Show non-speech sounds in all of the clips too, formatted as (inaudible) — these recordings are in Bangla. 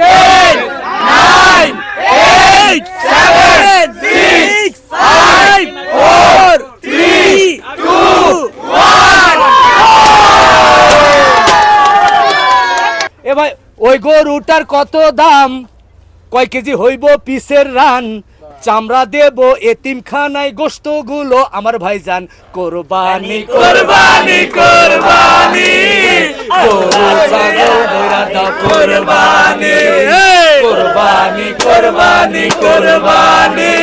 Ten nine eight seven six five four three two এ ভাই ওই গরুটার কত দাম? কয় কেজি হইব পিসের রান? চামড়া দেব এতিমখানায় গোস্তগুলো আমার ভাইজান কোরবানি কোরবানি কোরবানি। কোরবানি। কোরবানি কোরবানি কোরবানি।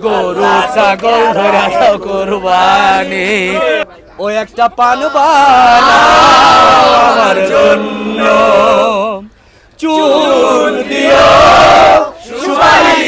গরু ছাগল দাও কোরবানি। ও একটা পান বানাও আমার জন্য। চুন দিও সুপারি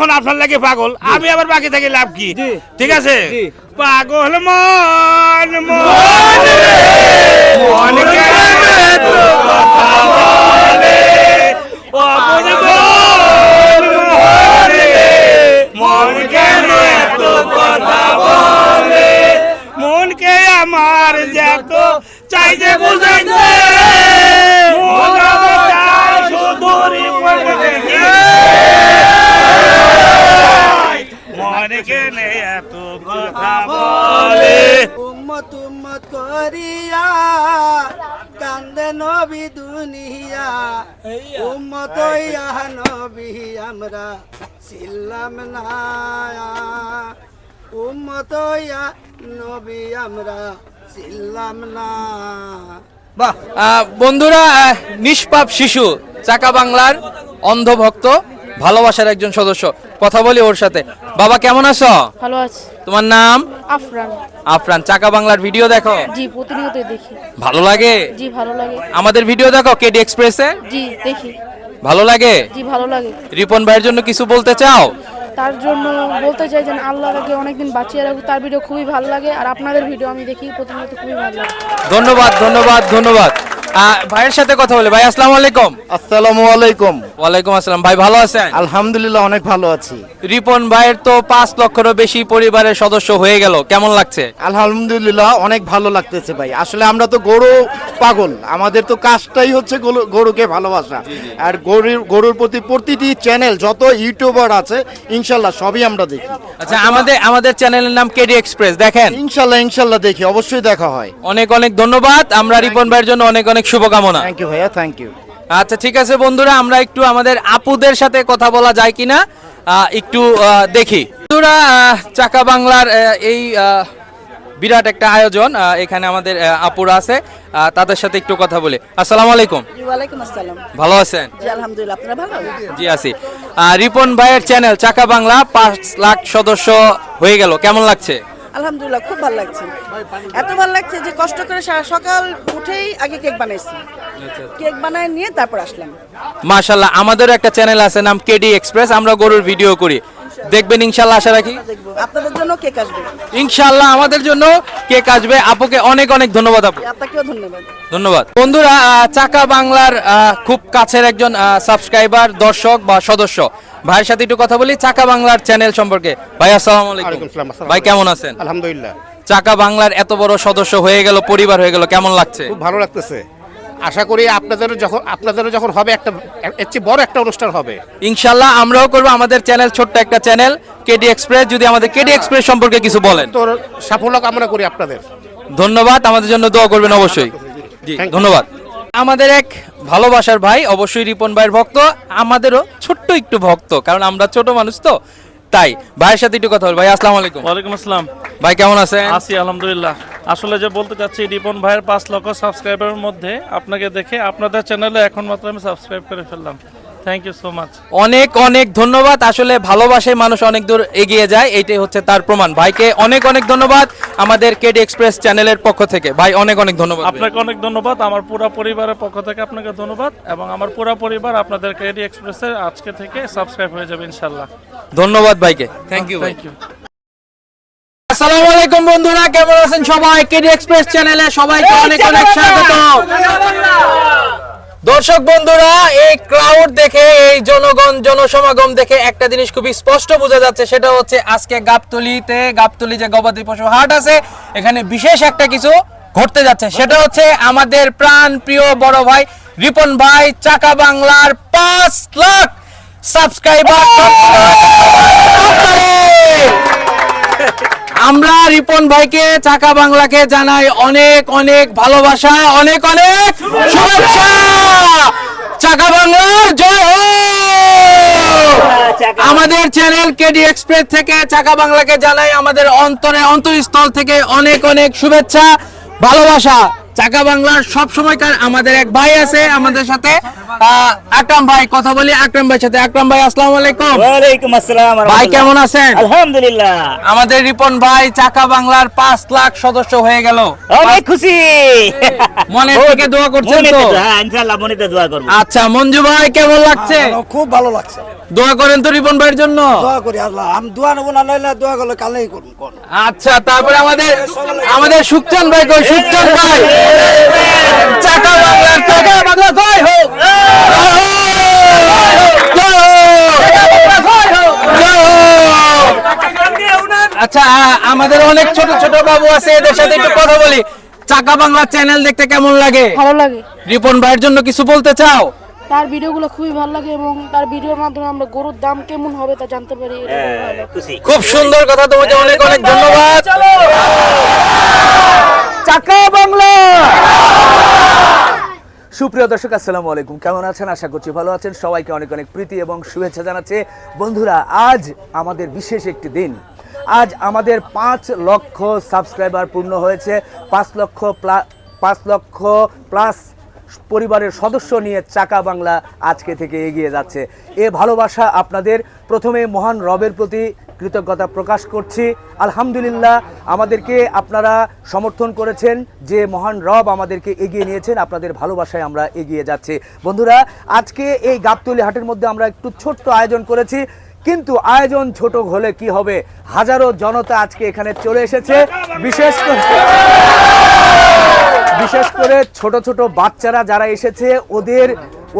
যখন আপনার লাগে পাগল। আমি আবার বাকি থেকে লাভ কি? ঠিক আছে? পাগল মন মন মন মন মন মন মনকে আমার যত চাই যে বুঝাইতে দুনিয়া উম্মত ইয়া নবী আমরা ছিলাম না উম্মত ইয়া নবী আমরা ছিলাম না বাহ বন্ধুরা নিষ্পাপ শিশু চাকা বাংলার অন্ধভক্ত। ভালোবাসার একজন সদস্য। কথা বলি ওর সাথে। বাবা কেমন আছো? ভালো আছি। তোমার নাম? আফরান। আফরান চাকা বাংলার ভিডিও দেখো। জি প্রতিনিয়ত দেখি। ভালো লাগে? জি ভালো লাগে। আমাদের ভিডিও দেখো কেডি এক্সপ্রেসে? জি দেখি। ভালো লাগে? জি ভালো লাগে। রিপন ভাইয়ের জন্য কিছু বলতে চাও? তার জন্য বলতে চাই যেন আল্লাহ তাকে অনেকদিন বাঁচিয়ে রাখুক। তার ভিডিও খুবই ভালো লাগে। আর আপনাদের ভিডিও আমি দেখি প্রতিনিয়ত খুবই ভালো লাগে। ধন্যবাদ ধন্যবাদ ধন্যবাদ। ভাইয়ের সাথে কথা বলি। ভাই আসসালামু আলাইকুম। আসসালামু আলাইকুম। ওয়ালাইকুম আসসালাম। ভাই ভালো আছেন? আলহামদুলিল্লাহ অনেক ভালো আছি। রিপন ভাইয়ের তো পাঁচ লক্ষেরও বেশি পরিবারের সদস্য হয়ে গেল। কেমন লাগছে? আলহামদুলিল্লাহ অনেক ভালো লাগতেছে ভাই। আসলে আমরা তো গরু পাগল। আমাদের তো কাজটাই হচ্ছে গরুকে ভালোবাসা। আর গরুর গরুর প্রতি প্রতিটি চ্যানেল যত ইউটিউবার আছে ইনশাল্লাহ সবই আমরা দেখি। আচ্ছা আমাদের আমাদের চ্যানেলের নাম কেডি এক্সপ্রেস দেখেন। ইনশাল্লাহ ইনশাল্লাহ দেখি অবশ্যই দেখা হয়। অনেক অনেক ধন্যবাদ। আমরা রিপন ভাইয়ের জন্য অনেক অনেক শুভকামনা। থ্যাংক ইউ ভাইয়া থ্যাংক ইউ আচ্ছা ঠিক আছে বন্ধুরা আমরা একটু আমাদের আপুদের সাথে কথা বলা যায় কিনা? একটু দেখি। বন্ধুরা চাকা বাংলার এই বিরাট একটা আয়োজন আহ, এখানে আমাদের আপুরা আছে তাদের সাথে একটু কথা বলি। আসসালামু আলাইকুম। ওয়ালাইকুম আসসালাম। ভালো আছেন? জি আলহামদুলিল্লাহ আপনারা ভালো? জি আছি। রিপন ভাইয়ের চ্যানেল চাকা বাংলা পাঁচ লাখ সদস্য হয়ে গেল। কেমন লাগছে? আলহামদুলিল্লাহ খুব ভালো লাগছে। এত ভালো লাগছে যে কষ্ট করে সারা সকাল উঠেই আগে কেক বানাইছি। কেক বানায় নিয়ে তারপর আসলাম। মাশাল্লাহ আমাদেরও একটা চ্যানেল আছে নাম কেডি এক্সপ্রেস আমরা গরুর ভিডিও করি। দেখবেন ইনশাল্লাহ আশা রাখি। আপনাদের জন্য কেক আসবে। ইনশাল্লাহ আমাদের জন্য কেক আসবে। আপুকে অনেক অনেক ধন্যবাদ আপু। আপনাকেও ধন্যবাদ। ধন্যবাদ। বন্ধুরা চাকা বাংলার খুব কাছের একজন সাবস্ক্রাইবার দর্শক বা সদস্য। ভাইয়ের সাথে একটু কথা বলি চাকা বাংলার চ্যানেল সম্পর্কে। ভাই আসসালামু আলাইকুম। ভাই কেমন আছেন? আলহামদুলিল্লাহ। চাকা বাংলার এত বড় সদস্য হয়ে গেল পরিবার হয়ে গেল কেমন লাগছে? খুব ভালো লাগতেছে। আশা করি আপনাদেরও যখন আপনাদেরও যখন হবে একটা এর চেয়ে বড় একটা অনুষ্ঠান হবে। ইনশাল্লাহ আমরাও করব আমাদের চ্যানেল ছোট্ট একটা চ্যানেল কেডি এক্সপ্রেস যদি আমাদের কেডি এক্সপ্রেস সম্পর্কে কিছু বলেন। তো সাফল্য কামনা করি আপনাদের। ধন্যবাদ আমাদের জন্য দোয়া করবেন অবশ্যই। জি ধন্যবাদ। আমাদের এক ভালোবাসার ভাই অবশ্যই রিপন ভাইয়ের ভক্ত আমাদেরও ছোট্ট একটু ভক্ত কারণ আমরা ছোট মানুষ তো তাই। ভাইয়ের সাথে একটু কথা বল। ভাই আসসালামু আলাইকুম। ওয়ালাইকুম আসসালাম। ভাই কেমন আছেন? আছি আলহামদুলিল্লাহ। আসলে যে বলতে চাচ্ছি রিপন ভাইয়ের পাঁচ লক্ষ সাবস্ক্রাইবারের মধ্যে আপনাকে দেখে আপনাদের চ্যানেলে এখন মাত্র আমি সাবস্ক্রাইব করে ফেললাম। থ্যাংক ইউ সো মাচ অনেক অনেক ধন্যবাদ। আসলে ভালোবাসায় মানুষ অনেক দূর এগিয়ে যায় এইটাই হচ্ছে তার প্রমাণ। ভাইকে অনেক অনেক ধন্যবাদ আমাদের কেডি এক্সপ্রেস চ্যানেলের পক্ষ থেকে। ভাই অনেক অনেক ধন্যবাদ। আপনাকে অনেক ধন্যবাদ। আমার পুরো পরিবারের পক্ষ থেকে আপনাকে ধন্যবাদ এবং আমার পুরো পরিবার আপনাদের কেডি এক্সপ্রেসের আজকে থেকে সাবস্ক্রাইব হয়ে যাবে ইনশাল্লাহ ধন্যবাদ ভাইকে। থ্যাংক ইউ থ্যাংক ইউ আসসালামু আলাইকুম বন্ধুরা কেমন আছেন সবাই? কেডি এক্সপ্রেস চ্যানেলে সবাইকে অনেক অনেক স্বাগত দর্শক বন্ধুরা এই ক্রাউড দেখে এই জনগণ জনসমাগম দেখে একটা জিনিস খুবই স্পষ্ট বোঝা যাচ্ছে সেটা হচ্ছে আজকে গাবতলিতে গাবতলি যে গবাদি পশু হাট আছে এখানে বিশেষ একটা কিছু ঘটতে যাচ্ছে। সেটা হচ্ছে আমাদের প্রাণ প্রিয় বড় ভাই রিপন ভাই চাকা বাংলার পাঁচ লাখ সাবস্ক্রাইবার আমরা রিপন ভাইকে চাকা বাংলাকে জানাই অনেক অনেক ভালোবাসা অনেক অনেক শুভেচ্ছা। চাকা বাংলার জয়! আমাদের চ্যানেল কেডি এক্সপ্রেস থেকে চাকা বাংলাকে জানাই আমাদের অন্তরে অন্তঃস্থল থেকে অনেক অনেক শুভেচ্ছা ভালোবাসা। চাকা বাংলার সব সময়কার আমাদের এক ভাই আছে আমাদের সাথে। আকরাম ভাই কথা বলি আকরাম ভাইয়ের সাথে। আকরাম ভাই আসসালামু আলাইকুম। ওয়ালাইকুম আসসালাম ভাই কেমন আছেন? আলহামদুলিল্লাহ। আমাদের রিপন ভাই চাকা বাংলার পাঁচ লাখ সদস্য হয়ে গেল। অনেক খুশি। মনের থেকে দোয়া করছেন তো? হ্যাঁ, ইনশাআল্লাহ মনেতে দোয়া করব। আচ্ছা মঞ্জু ভাই কেমন লাগছে? খুব ভালো লাগছে। দোয়া করেন তো রিপন ভাইয়ের জন্য। দোয়া করি আল্লাহ আমি দোয়া নেব না নইলে দোয়া করলে কালেই করুন আচ্ছা তারপরে আমাদের আমাদের সুখচান ভাই কই? সুখচান ভাই। চাকা বাংলার চাকা বাংলা জয় হোক। জয় হোক! জয় হোক! আচ্ছা আমাদের অনেক ছোট ছোট বাবু আছে এদের সাথে একটু কথা বলি। চাকা বাংলা চ্যানেল দেখতে কেমন লাগে? ভালো লাগে। রিপন ভাইয়ের জন্য কিছু বলতে চাও? তার ভিডিওগুলো খুবই ভালো লাগে এবং তার ভিডিওর মাধ্যমে আমরা গরুর দাম কেমন হবে তা জানতে পারি। খুশি। খুব সুন্দর কথা তোমাকে অনেক অনেক ধন্যবাদ। চাকা বাংলা। সুপ্রিয় দর্শক, আসসালামু আলাইকুম। কেমন আছেন? আশা করছি ভালো আছেন। সবাইকে অনেক অনেক প্রীতি এবং শুভেচ্ছা জানাচ্ছে। বন্ধুরা, আজ আমাদের বিশেষ একটি দিন। আজ আমাদের পাঁচ লক্ষ সাবস্ক্রাইবার পূর্ণ হয়েছে। পাঁচ লক্ষ পাঁচ লক্ষ প্লাস পরিবারের সদস্য নিয়ে চাকা বাংলা আজকে থেকে এগিয়ে যাচ্ছে। এ ভালোবাসা আপনাদের। প্রথমে মহান রবের প্রতি কৃতজ্ঞতা প্রকাশ করছি। আলহামদুলিল্লাহ, আমাদেরকে আপনারা সমর্থন করেছেন, যে মহান রব আমাদেরকে এগিয়ে নিয়েছেন, আপনাদের ভালোবাসায় আমরা এগিয়ে যাচ্ছি। বন্ধুরা, আজকে এই গাবতলি হাটের মধ্যে আমরা একটু ছোট্ট আয়োজন করেছি, কিন্তু আয়োজন ছোট হলে কি হবে? হাজারো জনতা আজকে এখানে চলে এসেছে। বিশেষ করে বিশেষ করে ছোট ছোট বাচ্চারা যারা এসেছে, ওদের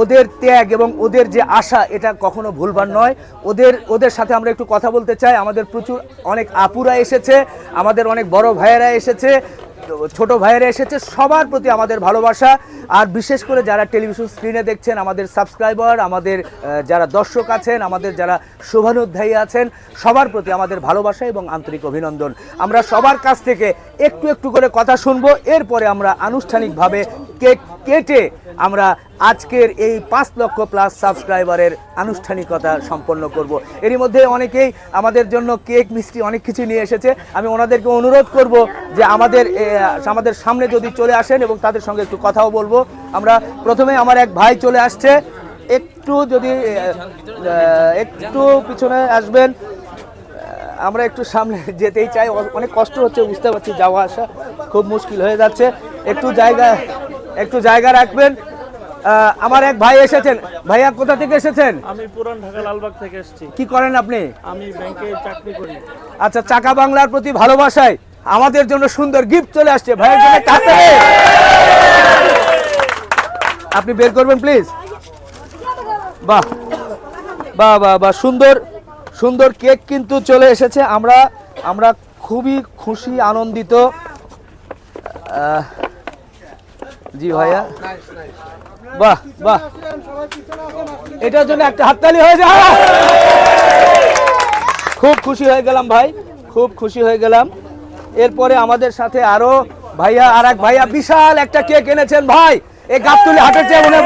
ওদের ত্যাগ এবং ওদের যে আশা, এটা কখনো ভুলবার নয়। ওদের ওদের সাথে আমরা একটু কথা বলতে চাই। আমাদের প্রচুর অনেক আপুরা এসেছে, আমাদের অনেক বড় ভাইয়েরা এসেছে, ছোট ভাইয়েরা এসেছে, সবার প্রতি আমাদের ভালোবাসা। আর বিশেষ করে যারা টেলিভিশন স্ক্রিনে দেখছেন, আমাদের সাবস্ক্রাইবার, আমাদের যারা দর্শক আছেন, আমাদের যারা শুভানুধ্যায়ী আছেন, সবার প্রতি আমাদের ভালোবাসা এবং আন্তরিক অভিনন্দন। আমরা সবার কাছ থেকে একটু একটু করে কথা শুনব। এরপরে আমরা আনুষ্ঠানিকভাবে কেক কেটে আমরা আজকের এই পাঁচ লক্ষ প্লাস সাবস্ক্রাইবারের আনুষ্ঠানিকতা সম্পন্ন করব। এরই মধ্যে অনেকেই আমাদের জন্য কেক, মিষ্টি অনেক কিছু নিয়ে এসেছে। আমি ওনাদেরকে অনুরোধ করব যে আমাদের আমাদের সামনে যদি চলে আসেন এবং তাদের সঙ্গে একটু কথাও বলব। আমরা প্রথমে আমার এক ভাই চলে আসছে। একটু যদি একটু পিছনে আসবেন। আমরা একটু সামনে যেতেই চাই। অনেক কষ্ট হচ্ছে, বুঝতে পারছি যাওয়া আসা খুব মুশকিল হয়ে যাচ্ছে। একটু জায়গা একটু জায়গা রাখবেন। আমার এক ভাই এসেছেন। ভাইয়া কোথা থেকে এসেছেন? আমি পুরান ঢাকা লালবাগ থেকে এসেছি। কি করেন আপনি? আমি ব্যাংকে চাকরি করি। আচ্ছা চাকা বাংলার প্রতি ভালোবাসায় আমাদের জন্য সুন্দর গিফট চলে আসছে। ভাইয়ের জন্য হাততালি। আপনি বের করবেন প্লিজ বাহ বাহ বাহ বাহ সুন্দর সুন্দর কেক কিন্তু চলে এসেছে। আমরা আমরা খুবই খুশি আনন্দিত। জি ভাইয়া। বাহ বাহ। এটার জন্য একটা হাততালি হয়ে যায় খুব খুশি হয়ে গেলাম ভাই খুব খুশি হয়ে গেলাম। এরপরে আমাদের সাথে আরও ভাইয়া আর এক ভাইয়া বিশাল একটা কেক এনেছেন ভাই। এই গাবতুলি হাটের চেয়ে মনে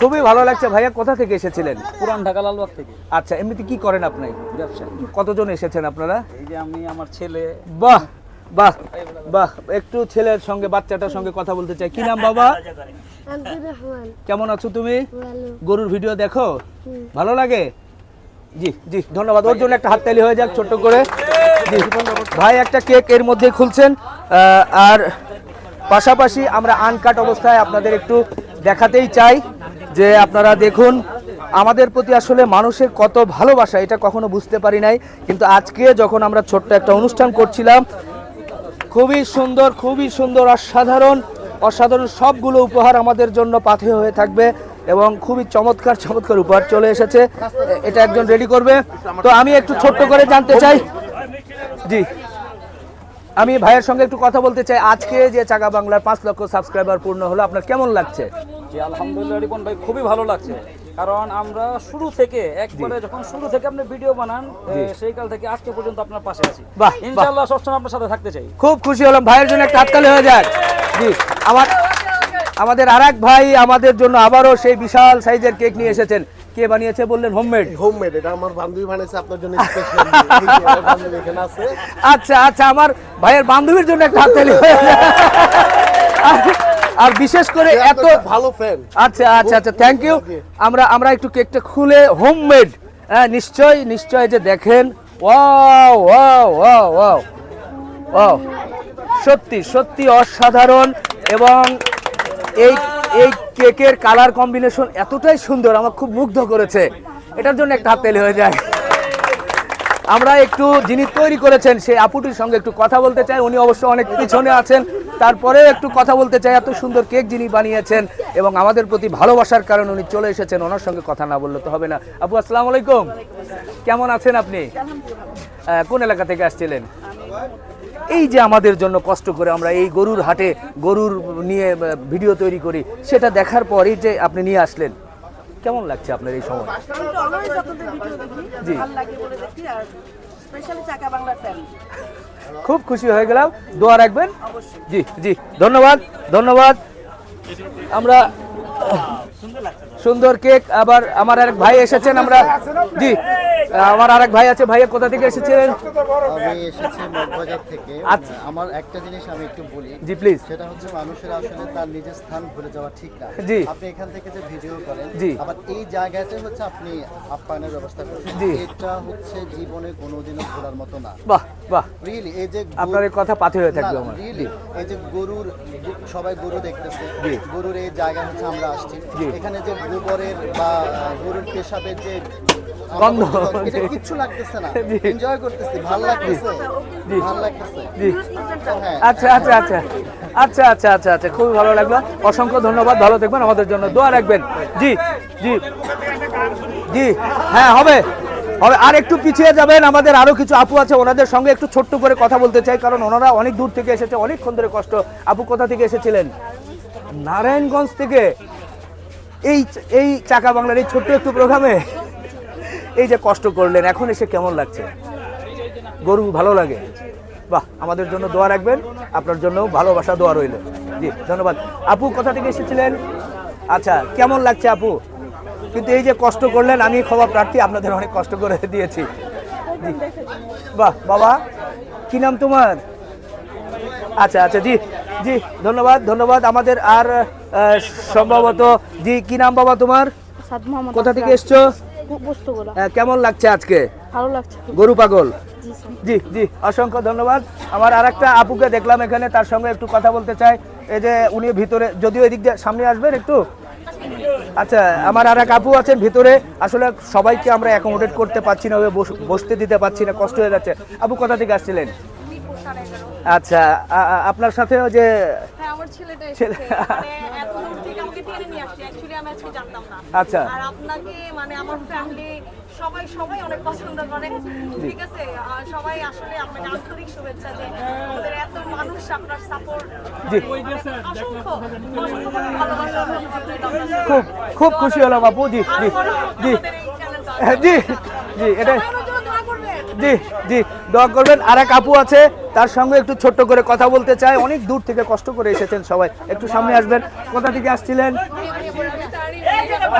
খুবই ভালো লাগছে ভাইয়া কোথা থেকে এসেছিলেন? পুরান ঢাকা লালবাগ থেকে। আচ্ছা এমনিতে কি করেন আপনি? ব্যবসা। কতজন এসেছেন আপনারা? এই যে আমি আমার ছেলে। বাহ! বাহ বাহ একটু ছেলের সঙ্গে বাচ্চাটার সঙ্গে কথা বলতে চাই। কি নাম বাবা? কেমন আছো তুমি? গরুর ভিডিও দেখো? ভালো লাগে? জি জি ধন্যবাদ। ওর জন্য একটা হাততালি হয়ে যাক ছোট্ট করে। ভাই একটা কেক এর মধ্যে খুলছেন। আর পাশাপাশি আমরা আনকাট অবস্থায় আপনাদের একটু দেখাতেই চাই যে আপনারা দেখুন আমাদের প্রতি আসলে মানুষের কত ভালোবাসা এটা কখনো বুঝতে পারি নাই। কিন্তু আজকে যখন আমরা ছোট্ট একটা অনুষ্ঠান করছিলাম খুবই সুন্দর খুবই সুন্দর, অসাধারণ অসাধারণ সবগুলো উপহার আমাদের জন্য পাথেয় হয়ে থাকবে এবং খুবই চমৎকার চমৎকার উপহার চলে এসেছে। এটা একজন রেডি করবে। তো আমি একটু ছোট্ট করে জানতে চাই। জি। আমি ভাইয়ের সঙ্গে একটু কথা বলতে চাই। আজকে যে চাকা বাংলার পাঁচ লক্ষ সাবস্ক্রাইবার পূর্ণ হলো, আপনার কেমন লাগছে? আলহামদুলিল্লাহ রিপন ভাই, খুবই ভালো লাগছে। কারণ আমরা শুরু থেকে একবারে যখন শুরু থেকে আপনি ভিডিও বানান সেই কাল থেকে আজকে পর্যন্ত আপনার পাশে আছি। ইনশাআল্লাহ সবসময় আপনার সাথে থাকতে চাই। খুব খুশি হলাম। ভাইয়ের জন্য একটা হাততালি হয়ে যাক। জি আমার আমাদের আর এক ভাই আমাদের জন্য আবারও সেই বিশাল সাইজের কেক নিয়ে এসেছেন। কে বানিয়েছে বললেন? হোমমেড হোমমেড এটা আমার বান্ধবী বানিয়েছে আপনার জন্য (laughs) স্পেশাল এখানে আছে। আচ্ছা আচ্ছা আমার ভাইয়ের বান্ধবীর জন্য একটা হাততালি হয়ে যাক। আর- বিশেষ করে এত ভালো ফ্যান আচ্ছা আচ্ছা আচ্ছা থ্যাংক ইউ আমরা আমরা একটু কেকটা খুলে হোমমেড হ্যাঁ নিশ্চয় নিশ্চয় যে দেখেন। Wow wow wow wow wow সত্যি সত্যি অসাধারণ এবং এই এই কেকের কালার কম্বিনেশন এতটাই সুন্দর আমার খুব মুগ্ধ করেছে। এটার জন্য একটা হাততালি হয়ে যায়। আমরা একটু যিনি তৈরি করেছেন সেই আপুটির সঙ্গে একটু কথা বলতে চাই। উনি অবশ্য অনেক পিছনে আছেন। তারপরে একটু কথা বলতে চাই এত সুন্দর কেক যিনি বানিয়েছেন এবং আমাদের প্রতি ভালোবাসার কারণে উনি চলে এসেছেন ওনার সঙ্গে কথা না বললে তো হবে না। আপু আসসালামু আলাইকুম। কেমন আছেন আপনি? কোন এলাকা থেকে আসছিলেন? এই যে আমাদের জন্য কষ্ট করে আমরা এই গরুর হাটে গরুর নিয়ে ভিডিও তৈরি করি সেটা দেখার পরই যে আপনি নিয়ে আসলেন। কেমন লাগছে আপনার এই সময়? জি। খুব খুশি হয়ে গেলাম। দোয়া রাখবেন। জি জি। ধন্যবাদ ধন্যবাদ। আমরা সুন্দর কেক। আবার আমার আরেক ভাই এসেছেন আমরা জি আমার আরেক ভাই আছে ভাইয়া কোথা থেকে এসেছেন? আমি এসেছি মগবাজার থেকে। আচ্ছা। আমার একটা জিনিস আমি একটু বলি। জি প্লিজ সেটা হচ্ছে মানুষের আসলে তার নিজের স্থান ভুলে যাওয়া ঠিক না। জি। আপনি এখান থেকে যে ভিডিও করেন জি। আবার এই জায়গাতে হচ্ছে আপনি আপ্যায়নের ব্যবস্থা করেন। জি। এটা হচ্ছে জীবনে কোনোদিনও ভোলার মতো না। বাহ বাহ। রিয়েলি এই যে আপনার এই কথা পাথে হয়ে থাকবে আমার। really, এই যে গরুর সবাই গরু দেখতেছে। গরুর এই জায়গা হচ্ছে আমরা আসছি। এখানে যে গোবরের বা গরুর পেশাবের যে গন্ধ। এটা কিচ্ছু লাগতেছে না। এনজয় করতেছি ভালো লাগতেছে ভালো লাগতেছে। হ্যাঁ। আচ্ছা আচ্ছা আচ্ছা। আচ্ছা আচ্ছা আচ্ছা আচ্ছা খুবই ভালো লাগল। অসংখ্য ধন্যবাদ ভালো দেখবেন আমাদের জন্য দোয়া রাখবেন। জি জি। জি হ্যাঁ হবে। হবে আর একটু পিছিয়ে যাবেন আমাদের আরও কিছু আপু আছে ওনাদের সঙ্গে একটু ছোট্ট করে কথা বলতে চাই কারণ ওনারা অনেক দূর থেকে এসেছে অনেকক্ষণ ধরে কষ্ট। আপু কোথা থেকে এসেছিলেন? নারায়ণগঞ্জ থেকে। এই এই চাকা বাংলার এই ছোট্ট একটু প্রোগ্রামে এই যে কষ্ট করলেন, এখন এসে কেমন লাগছে? গরু ভালো লাগে? বাহ, আমাদের জন্য দোয়া রাখবেন, আপনার জন্য ভালোবাসা, দোয়া রইল। জি, ধন্যবাদ। আপু, কোথা থেকে এসেছিলেন? আচ্ছা কেমন লাগছে আপু? কিন্তু এই যে কষ্ট করলেন, আমি ক্ষমা প্রার্থী, আপনাদের অনেক কষ্ট করে দিয়েছি। বাহ, বাবা, কি নাম তোমার? আচ্ছা আচ্ছা জি জি ধন্যবাদ ধন্যবাদ। আমাদের আর সম্ভবত জি কি নাম বাবা তোমার? কোথা থেকে। এসছো? কেমন লাগছে আজকে? ভালো লাগছে গরু পাগল? জি জি অসংখ্য ধন্যবাদ। আমার আর একটা আপুকে দেখলাম এখানে তার সঙ্গে একটু কথা বলতে চাই। এই যে উনি ভিতরে যদিও এদিক দিয়ে সামনে আসবেন একটু? আচ্ছা আমার আর এক আপু আছেন ভিতরে। আসলে সবাইকে আমরা অ্যাকোমোডেট করতে পারছি না বস- বসতে দিতে পারছি না কষ্ট হয়ে যাচ্ছে। আপু কোথা থেকে আসছিলেন? আচ্ছা আপনার সাথেও যে হ্যাঁ আমার ছেলেটা ছেলে- এসেছে। মানে এত দূর থেকে আমাকে টেনে নিয়ে আসছে। অ্যাকচুয়ালি আমি আজকে জানতাম না। আচ্ছা। আর আপনাকে মানে আমার ফ্যামিলি সবাই সবাই অনেক পছন্দ করে। ঠিক আছে? আর সবাই আসলে আপনাকে আন্তরিক শুভেচ্ছা যে আমাদের এত মানুষ আপনার সাপোর্ট। অসংখ্য অসংখ্য ভালোবাসা খুব খুব খুশি হলাম আপু। জি জি জি। জি জি এটা জি জি। দোয়া করবেন। আর এক আপু আছে তার সঙ্গে একটু ছোট্ট করে কথা বলতে চাই। অনেক দূর থেকে কষ্ট করে এসেছেন সবাই। একটু সামনে আসবেন। কোথা থেকে আসছিলেন?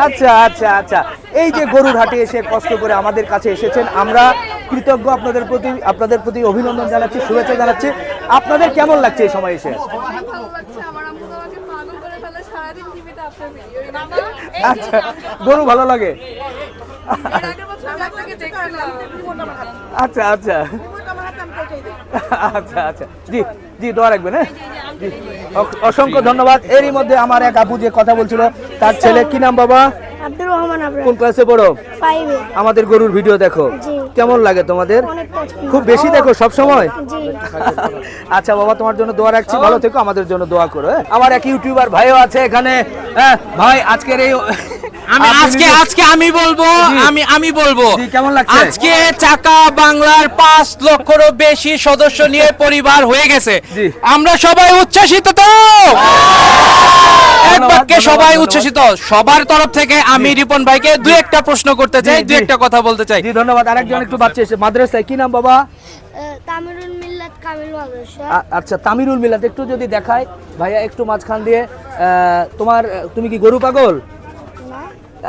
আচ্ছা আচ্ছা আচ্ছা। এই যে গরুর হাটে এসে কষ্ট করে আমাদের কাছে এসেছেন আমরা কৃতজ্ঞ আপনাদের প্রতি আপনাদের প্রতি অভিনন্দন জানাচ্ছি শুভেচ্ছা জানাচ্ছি। আপনাদের কেমন লাগছে এই সময় এসে? আচ্ছা গরু ভালো লাগে? আচ্ছা আচ্ছা। আচ্ছা আচ্ছা। জি জি দোয়া রাখবেন হ্যাঁ? জি। অসংখ্য ধন্যবাদ। এরই মধ্যে আমার এক আপু যে কথা বলছিল তার ছেলে কি নাম বাবা? আব্দুর রহমান কোন ক্লাসে পড়ো? আমাদের গরুর ভিডিও দেখো। কেমন লাগে তোমাদের? খুব বেশি দেখো সব সময় আচ্ছা বাবা তোমার জন্য দোয়া রাখছি। ভালো থেকো আমাদের জন্য দোয়া করো হ্যাঁ? আমার এক ইউটিউবার ভাইও আছে এখানে। হ্যাঁ ভাই আজকের এই আমি আজকে আজকে আমি বলব আমি আমি বলব। জি, কেমন লাগছে? আজকে চাকা বাংলার পাঁচ লক্ষেরও বেশি সদস্য নিয়ে পরিবার হয়ে গেছে। আমরা সবাই উচ্ছ্বাসিত তো! এক বাক্যে সবাই। উচ্ছ্বাসিত। সবার তরফ থেকে আমি রিপন ভাইকে দুই একটা প্রশ্ন করতে চাই দুই একটা কথা বলতে চাই। জি ধন্যবাদ। আরেকজন একটু বাচ্চা এসে। মাদ্রাসায় কি নাম বাবা? তামিরুল মিল্লাত কামিল মাদ্রাসা। আচ্ছা তামিরুল মিলাত একটু যদি দেখায়। ভাইয়া একটু মাঝখান দিয়ে। আহ, তোমার তুমি কি গরু পাগল?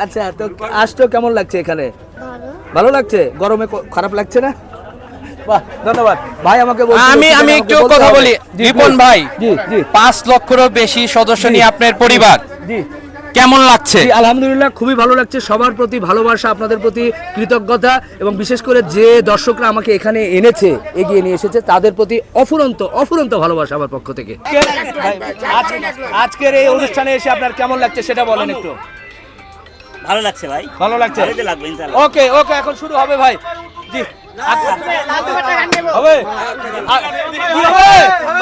আচ্ছা তো আসছো কেমন লাগছে এখানে? ভালো। ভালো লাগছে? গরমে খারাপ লাগছে না? ধন্যবাদ। ভাই আমাকে আমি আমি একটু কথা বলি। রিপন ভাই জি জি। পাঁচ লক্ষেরও বেশি সদস্য নিয়ে আপনার পরিবার। জি। কেমন লাগছে? আলহামদুলিল্লাহ খুবই ভালো লাগছে। সবার প্রতি ভালোবাসা আপনাদের প্রতি কৃতজ্ঞতা এবং বিশেষ করে যে দর্শকরা আমাকে এখানে এনেছে এগিয়ে নিয়ে এসেছে তাদের প্রতি অফুরন্ত অফুরন্ত ভালোবাসা আমার পক্ষ থেকে। আজকের এই অনুষ্ঠানে এসে আপনার কেমন লাগছে সেটা বলেন একটু। ভালো লাগছে ভাই ভালো লাগছে লাগবে ইনশাআল্লাহ ওকে ওকে এখন শুরু হবে ভাই জি হবে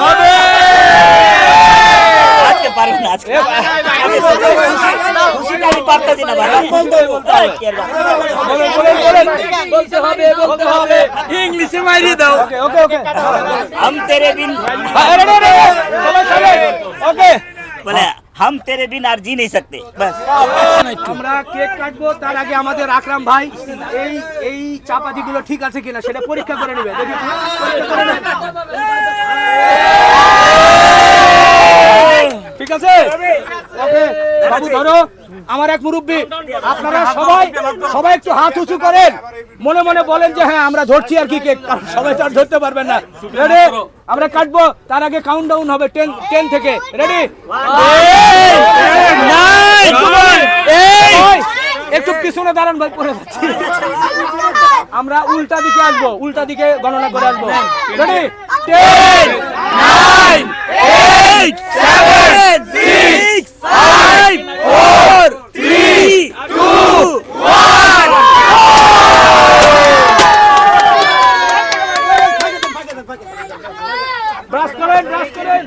হবে আজকে পারব ভাই বলতে ইংলিশে মাইরে দাও ওকে ওকে বলে হাম তেরে বিন আর জি নেই সকতে আমরা কেক কাটবো, তার আগে আমাদের আকরাম ভাই, এই এই চাপাতি গুলো ঠিক আছে কিনা সেটা পরীক্ষা করে নেবে। দেখি ঠিক আছে? ওকে বাবু ধরো। আমার এক মুরব্বী আপনারা সবাই সবাই একটু হাত উঁচু করেন। মনে মনে বলেন যে হ্যাঁ আমরা ধরছি আর কি কেক সবাই তো আর ধরতে পারবেন না। রেডি আমরা কাটবো তার আগে কাউন্ট ডাউন হবে টেন টেন থেকে। রেডি একটু পিছনে দাঁড়ান ভাই পড়ে যাচ্ছি। আমরা উল্টা দিকে আসব উল্টা দিকে গণনা করে আসব। Ready ten nine eight seven six five four three two one brush করেন ব্রাশ করেন